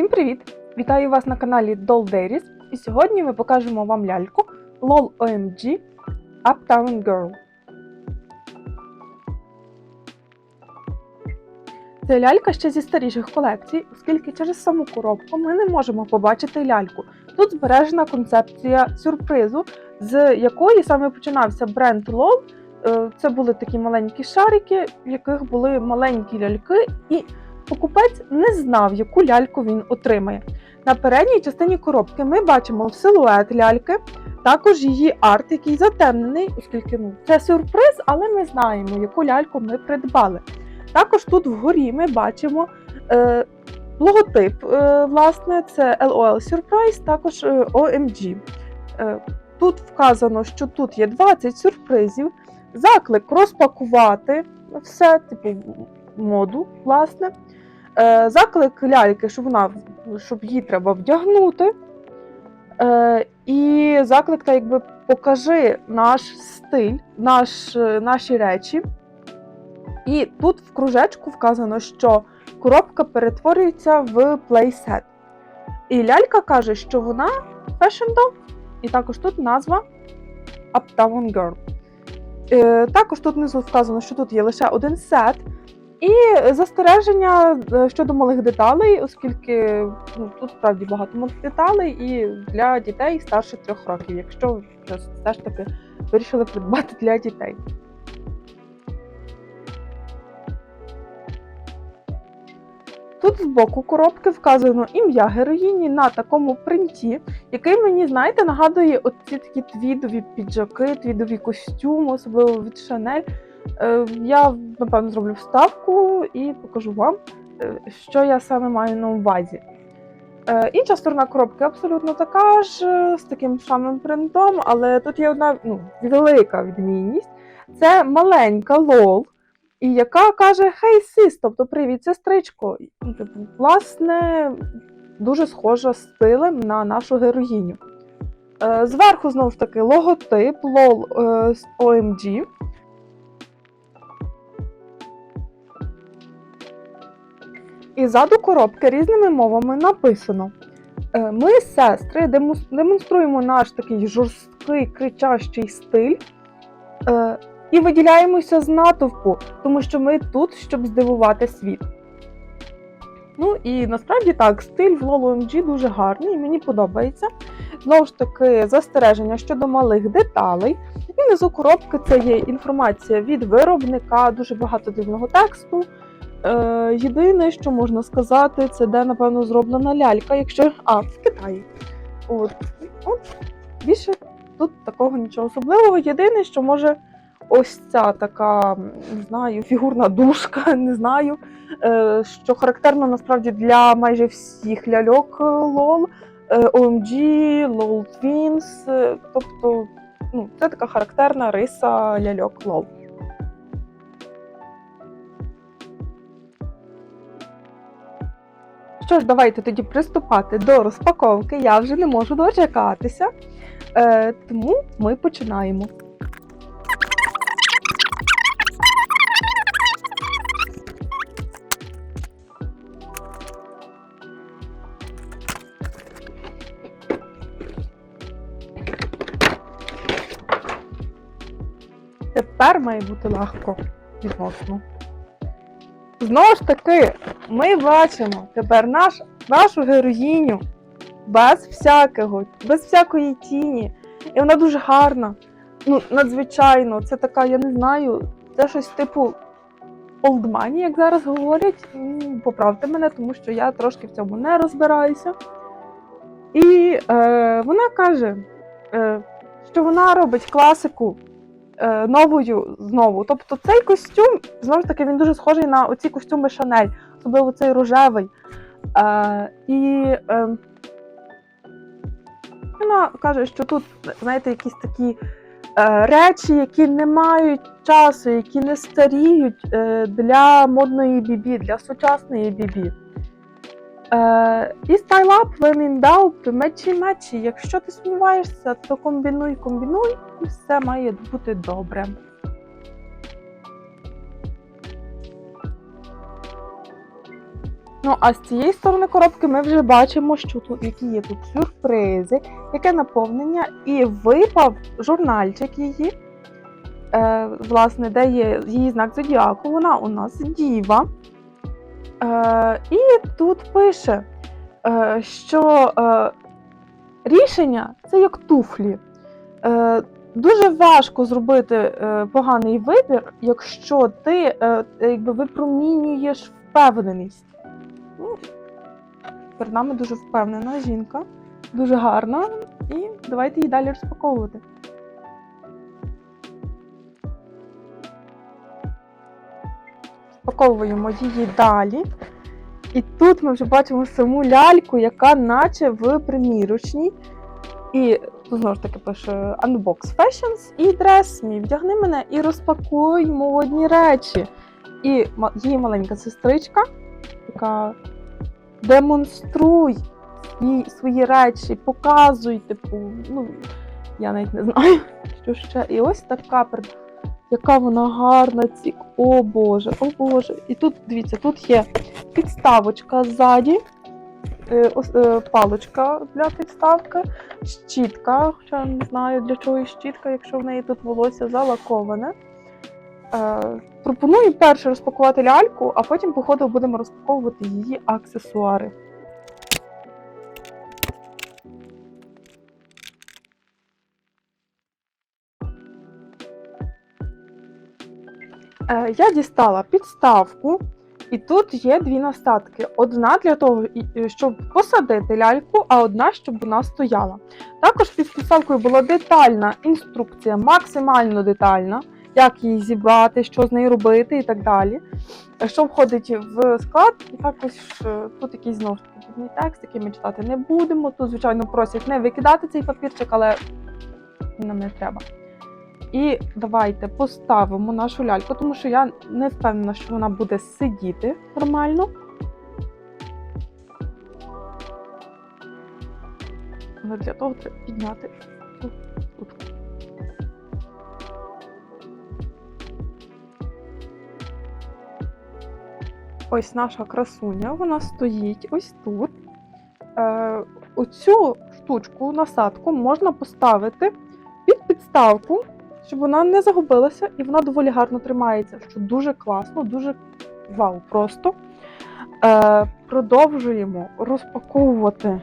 Всім привіт! Вітаю вас на каналі Doll Dairies. І сьогодні ми покажемо вам ляльку LOL OMG Uptown Girl. Це лялька ще зі старіших колекцій, оскільки через саму коробку ми не можемо побачити ляльку. Тут збережена концепція сюрпризу, з якої саме починався бренд LOL. Е, Це були такі маленькі шарики, в яких були маленькі ляльки, і покупець не знав, яку ляльку він отримає. На передній частині коробки ми бачимо силует ляльки, також її арт, який затемнений, оскільки ну, це сюрприз, але ми знаємо, яку ляльку ми придбали. Також тут вгорі ми бачимо е, логотип, е, власне, це LOL Surprise, також е, OMG. Е, тут вказано, що тут є 20 сюрпризів, заклик розпакувати все, типу моду, власне. Е, заклик ляльки, що вона щоб її треба вдягнути. Е, і заклик, та якби покажи наш стиль, наш, е, наші речі. І тут в кружечку вказано, що коробка перетворюється в плейсет. І лялька каже, що вона fashion doll. І також тут назва Uptown Girl. Е, також тут внизу вказано, що тут є лише один сет. І застереження е, щодо малих деталей, оскільки ну, тут справді багато малих деталей, і для дітей старше трьох років, якщо все ж таки вирішили придбати для дітей. Тут з боку коробки вказано ім'я героїні на такому принті, який мені, знаєте, нагадує оці такі твідові піджаки, твідові костюми, особливо від Шанель. Е, Я, напевно, зроблю вставку і покажу вам, е, що я саме маю на увазі. Е, Інша сторона коробки абсолютно така ж, з таким самим принтом, але тут є одна ну, велика відмінність. Це маленька лол, і яка каже Хей, сис, тобто привіт, сестричко. Типу, Власне, дуже схожа стилем на нашу героїню. Зверху, знову ж таки, логотип е, з OMG. І ззаду коробки різними мовами написано. е, Ми, сестри, демонструємо наш такий жорсткий кричащий стиль е, і виділяємося з натовпу, тому що ми тут, щоб здивувати світ. Ну і насправді так, стиль в LOL OMG дуже гарний, і мені подобається. Знову ж таки, застереження щодо малих деталей. І внизу коробки це є інформація від виробника, дуже багато дивного тексту. Е, єдине, що можна сказати, це де, напевно, зроблена лялька, якщо. А, в Китаї. От. От. Більше тут такого нічого особливого. Єдине, що може ось ця така, не знаю, фігурна дужка, не знаю, е, що характерно насправді для майже всіх ляльок е, LOL, е, OMG, LOL Twins, е, тобто ну, це така характерна риса ляльок LOL. Що ж, давайте тоді приступати до розпаковки. Я вже не можу дочекатися. Е, тому ми починаємо. Тепер має бути легко відносно. Знову ж таки, ми бачимо тепер наш, нашу героїню без всякого, без всякої тіні. І вона дуже гарна. Ну, надзвичайно, це така, я не знаю, це щось типу old money, як зараз говорять. Поправте мене, тому що я трошки в цьому не розбираюся. І е, вона каже, е, що вона робить класику е, новою знову. Тобто цей костюм, знову ж таки, він дуже схожий на оці костюми Шанель, особливо цей рожевий. Е, і е, вона каже, що тут, знаєте, якісь такі е, речі, які не мають часу, які не старіють е, для модної бібі, для сучасної бібі. Е, і up when in doubt, мечі-мечі. Якщо ти сумніваєшся, то комбінуй, комбінуй, і все має бути добре. Ну, а з цієї сторони коробки ми вже бачимо, що тут які є тут сюрпризи, яке наповнення, і випав журнальчик її. Е, власне, де є її знак зодіаку. Вона у нас діва. Е, і тут пише, е, що е, рішення це як туфлі. Е, дуже важко зробити е, поганий вибір, якщо ти е, якби випромінюєш впевненість. Перед нами дуже впевнена жінка, дуже гарна. І давайте її далі розпаковувати. Розпаковуємо її далі. І тут ми вже бачимо саму ляльку, яка наче в примірочній. І знову ж таки пише Unbox Fashions і Dress Me. Вдягни мене і розпакуй модні речі. І її маленька сестричка, яка демонструй свої, свої речі, показуй, типу, ну, я навіть не знаю, що ще. І ось така, яка вона гарна, ці. О Боже, о Боже. І тут, дивіться, тут є підставочка ззаді, е, е, паличка для підставки, щітка, хоча не знаю для чого і щітка, якщо в неї тут волосся залаковане. Е, пропоную перше розпакувати ляльку, а потім, по ходу, будемо розпаковувати її аксесуари. Е, я дістала підставку, і тут є дві настатки: одна для того, і щоб посадити ляльку, а одна, щоб вона стояла. Також під підставкою була детальна інструкція, максимально детальна, як її зібрати, що з нею робити і так далі. Що входить в склад, і також е, тут якийсь знову ж таки текст, який ми читати не будемо. Тут, звичайно, просять не викидати цей папірчик, але нам не треба. І давайте поставимо нашу ляльку, тому що я не впевнена, що вона буде сидіти нормально. Для того треба підняти Ось наша красуня, вона стоїть ось тут. Е, оцю штучку, насадку можна поставити під підставку, щоб вона не загубилася і вона доволі гарно тримається, що дуже класно, дуже вау просто. Е, продовжуємо розпаковувати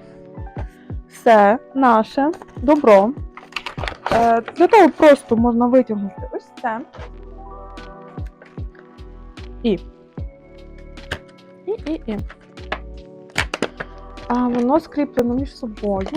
все наше добро. Е, для того просто можна витягнути ось це. І. І, і. А воно скріплено між собою.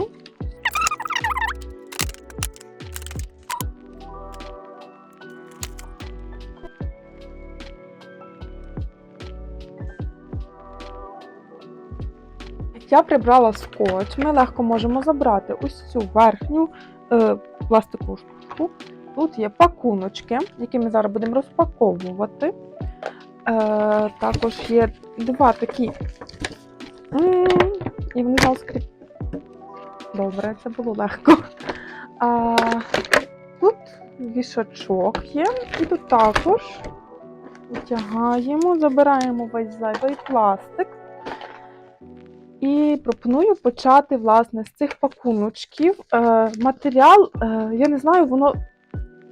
Я прибрала скотч. Ми легко можемо забрати ось цю верхню е, пластикову штучку. Тут є пакуночки, які ми зараз будемо розпаковувати. Е, також є два такі. І вони зараз. Добре, це було легко. А, тут вішачок є, і тут також витягаємо, забираємо весь зайвий пластик. І пропоную почати власне з цих пакуночків. Е, матеріал, е, я не знаю, воно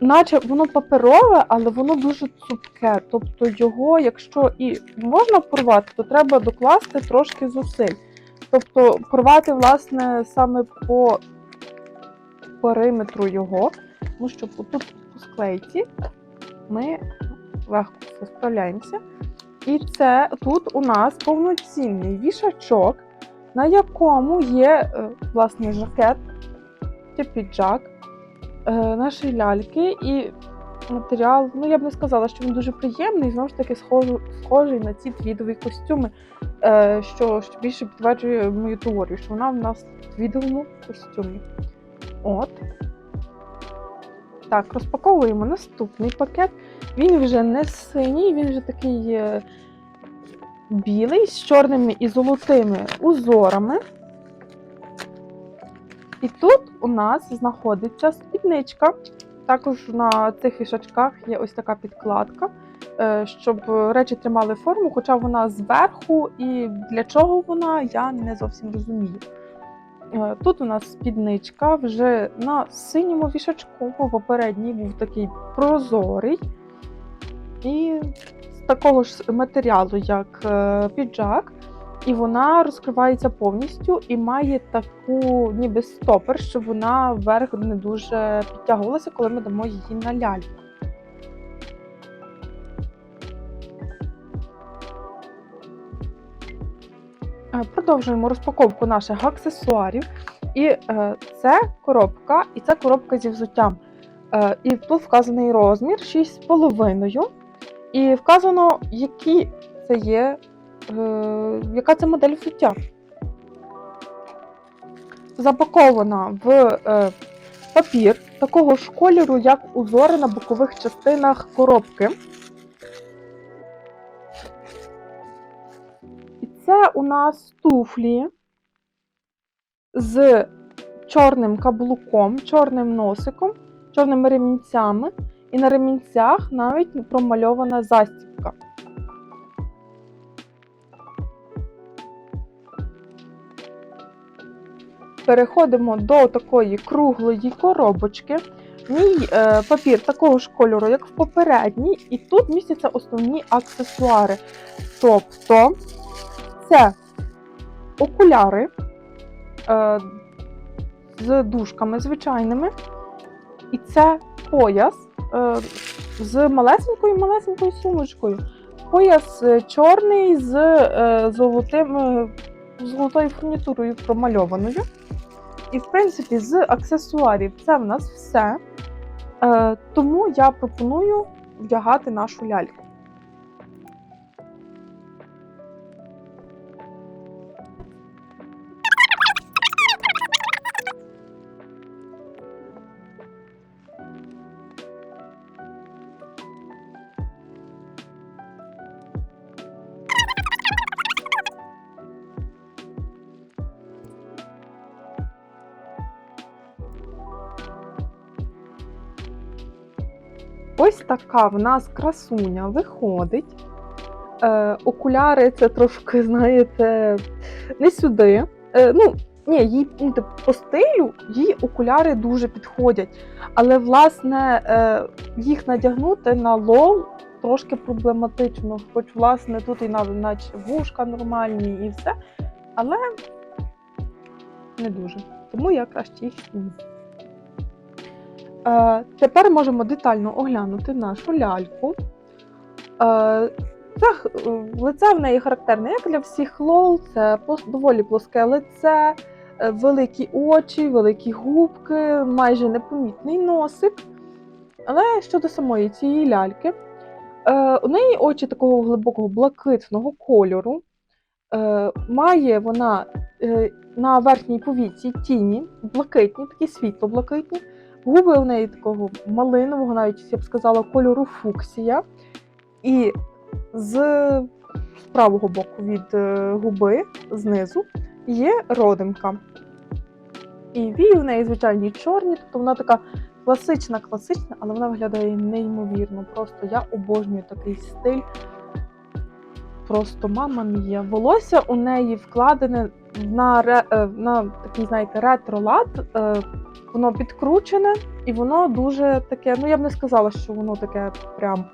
наче воно паперове, але воно дуже цупке. Тобто його, якщо і можна порвати, то треба докласти трошки зусиль. Тобто порвати, власне, саме по периметру його, тому що тут по склейці ми легко справляємося. І це тут у нас повноцінний вішачок, на якому є е, власне жакет чи піджак е, нашої ляльки. І матеріал, ну я б не сказала, що він дуже приємний, знову ж таки, схожу, схожий на ці твідові костюми, е, що, що більше підтверджує мою теорію, що вона в нас в твідовому костюмі. От. Так, розпаковуємо наступний пакет. Він вже не синій, він вже такий е, білий з чорними і золотими узорами. І тут у нас знаходиться спідничка. Також на цих вішачках є ось така підкладка. е, щоб речі тримали форму, хоча вона зверху, і для чого вона, я не зовсім розумію. Е, Тут у нас спідничка вже на синьому вішачку, бо попередній був такий прозорий. І з такого ж матеріалу, як е, піджак, і вона розкривається повністю і має таку ніби стопер, щоб вона вверх не дуже підтягувалася, коли ми дамо її на ляльку. Е, Продовжуємо розпаковку наших аксесуарів. І е, це коробка, і це коробка зі взуттям. Е, і тут вказаний розмір 6,5. І вказано, які це є, яка це модель взуття. Запакована в е, папір такого ж кольору, як узори на бокових частинах коробки. І це у нас туфлі з чорним каблуком, чорним носиком, чорними ремінцями. І на ремінцях навіть промальована застібка. Переходимо до такої круглої коробочки. В ній е, папір такого ж кольору, як в попередній, і тут містяться основні аксесуари. Тобто це окуляри е, з дужками звичайними, і це пояс е, з малесенькою-малесенькою сумочкою. Пояс чорний з золотим, золотою фурнітурою промальованою. І, в принципі, з аксесуарів це в нас все. Е, тому я пропоную вдягати нашу ляльку. Ось така в нас красуня виходить. Е, окуляри це трошки, знаєте, не сюди. Е, ну, ні, їй ну, по стилю їй окуляри дуже підходять. Але, власне, е, їх надягнути на лол трошки проблематично. Хоч, власне, тут і наче вушка нормальні і все. Але не дуже. Тому я краще їх зніму. Е, тепер можемо детально оглянути нашу ляльку. Це лице в неї характерне, як для всіх лол, це доволі плоске лице, е, великі очі, великі губки, майже непомітний носик. Але щодо самої цієї ляльки, е, у неї очі такого глибокого блакитного кольору. Має вона на верхній повіці тіні, блакитні, такі світло-блакитні. Губи у неї такого малинового, навіть я б сказала, кольору фуксія. І з, з правого боку від е, губи знизу є родимка. І вії в неї звичайні чорні, тобто вона така класична, класична, але вона виглядає неймовірно. Просто я обожнюю такий стиль. Просто мама мія. Волосся у неї вкладене на, е, на такий, знаєте, ретро-лад. Е, воно підкручене і воно дуже таке. Ну я б не сказала, що воно таке прям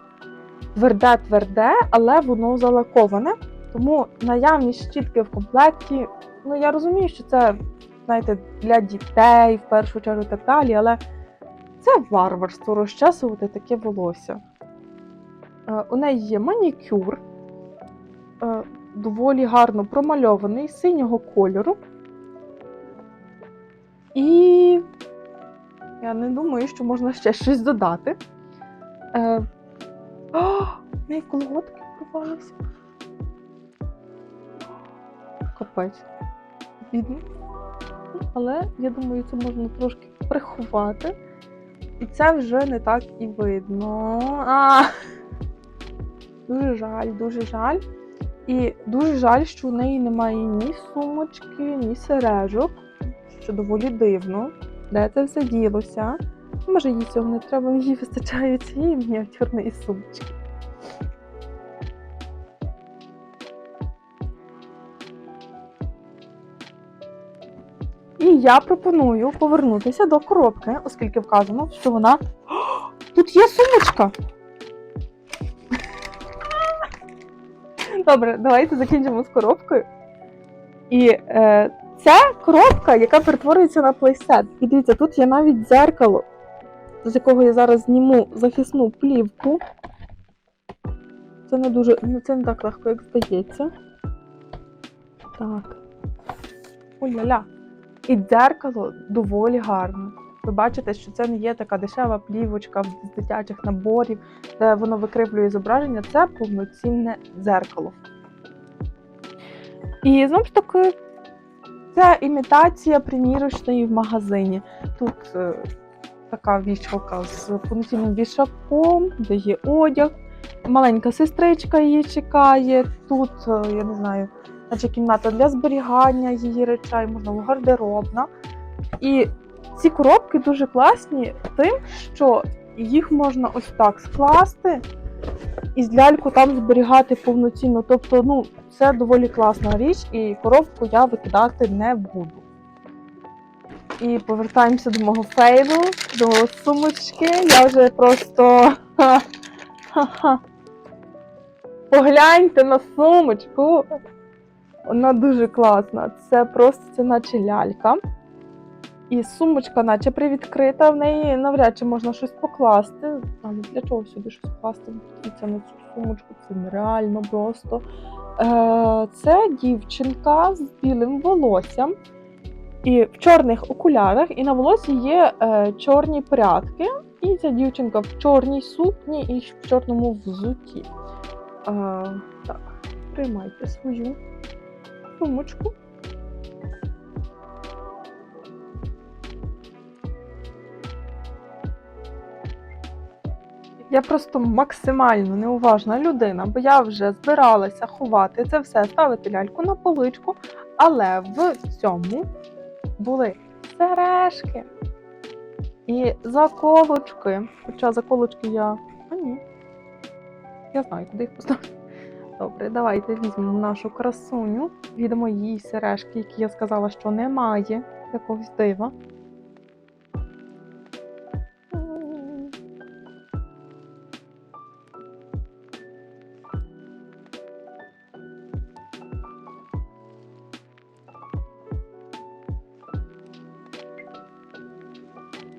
тверде-тверде, але воно залаковане. Тому наявність щітки в комплекті. Ну я розумію, що це, знаєте, для дітей в першу чергу так далі, але це варварство розчесувати таке волосся. Е, у неї є манікюр, доволі гарно промальований синього кольору. І я не думаю, що можна ще щось додати. Е... О, в неї колготки порвалися. Капець. Бідно. Але я думаю, це можна трошки приховати. І це вже не так і видно. А! Дуже жаль, дуже жаль. І дуже жаль, що у неї немає ні сумочки, ні сережок, що доволі дивно, де це все ділося. Може, їй цього не треба, їй вистачає цієї мініатюрної сумочки. І я пропоную повернутися до коробки, оскільки вказано, що вона. Тут є сумочка! Добре, давайте закінчимо з коробкою. І е, ця коробка, яка перетворюється на плейсет. І дивіться, тут є навіть дзеркало, з якого я зараз зніму захисну плівку. Це не дуже. Ну, це не так легко, як здається. Так. Ой-ля-ля. І дзеркало доволі гарне. Ви бачите, що це не є така дешева плівочка з дитячих наборів, де воно викривлює зображення. Це повноцінне дзеркало. І знову ж таки, це імітація примірочної в магазині. Тут е, така вішалка з повноцінним вішаком, де є одяг. Маленька сестричка її чекає. Тут, е, я не знаю, наче кімната для зберігання її речей, можливо, гардеробна. І ці коробки дуже класні тим, що їх можна ось так скласти і з ляльку там зберігати повноцінно. Тобто, ну, це доволі класна річ, і коробку я викидати не буду. І повертаємося до мого фейлу, до сумочки. Я вже просто. Погляньте на сумочку. Вона дуже класна. Це просто це наче лялька. І сумочка, наче привідкрита, в неї навряд чи можна щось покласти. Але для чого сюди щось покласти? Дивіться на цю сумочку, це нереально просто. Е, це дівчинка з білим волоссям і в чорних окулярах, і на волосі є е, чорні прядки. І ця дівчинка в чорній сукні і в чорному взутті. Е, так, приймайте свою сумочку. Я просто максимально неуважна людина, бо я вже збиралася ховати це все, ставити ляльку на поличку, але в цьому були сережки і заколочки. Хоча заколочки я. А ні. Я знаю, куди їх поставити. Добре, давайте візьмемо нашу красуню, віддамо їй сережки, які я сказала, що немає якогось дива.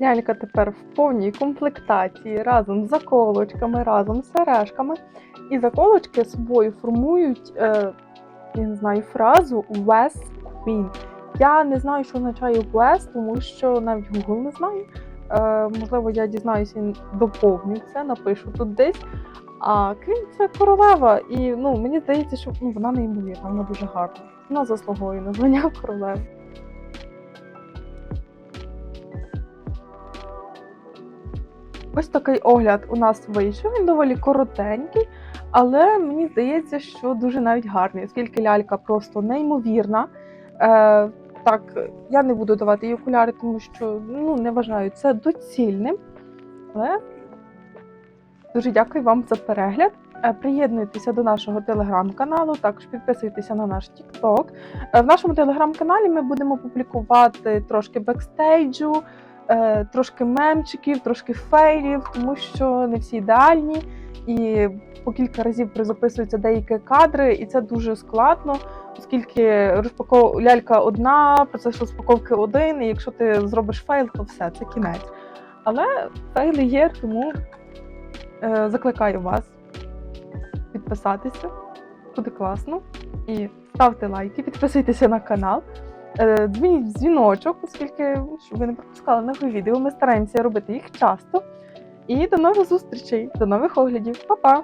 Лялька тепер в повній комплектації разом з заколочками, разом з сережками. І заколочки собою формують, е, я не знаю, фразу West Queen. Я не знаю, що означає West, тому що навіть Google не знає. Е, можливо, я дізнаюся і доповню це, напишу тут десь. А Queen – це королева. І ну, мені здається, що ну, вона неймовірна, вона дуже гарна. Вона заслуговує на звання королеви. Ось такий огляд у нас вийшов. Він доволі коротенький, але мені здається, що дуже навіть гарний, оскільки лялька просто неймовірна. Е, так, я не буду давати їй окуляри, тому що ну, не вважаю це доцільним. Але дуже дякую вам за перегляд. Е, Приєднуйтеся до нашого телеграм-каналу, також підписуйтеся на наш TikTok. Е, В нашому телеграм-каналі ми будемо публікувати трошки бекстейджу, е, трошки мемчиків, трошки фейлів, тому що не всі ідеальні. І по кілька разів призаписуються деякі кадри, і це дуже складно, оскільки розпаков... лялька одна, процес розпаковки один, і якщо ти зробиш фейл, то все, це кінець. Але фейли є, тому е, закликаю вас підписатися. Буде класно. І ставте лайки, підписуйтеся на канал. Е, Дзвініть дзвіночок, оскільки щоб ви не пропускали нові відео. Ми стараємося робити їх часто. І до нових зустрічей, до нових оглядів. Па-па!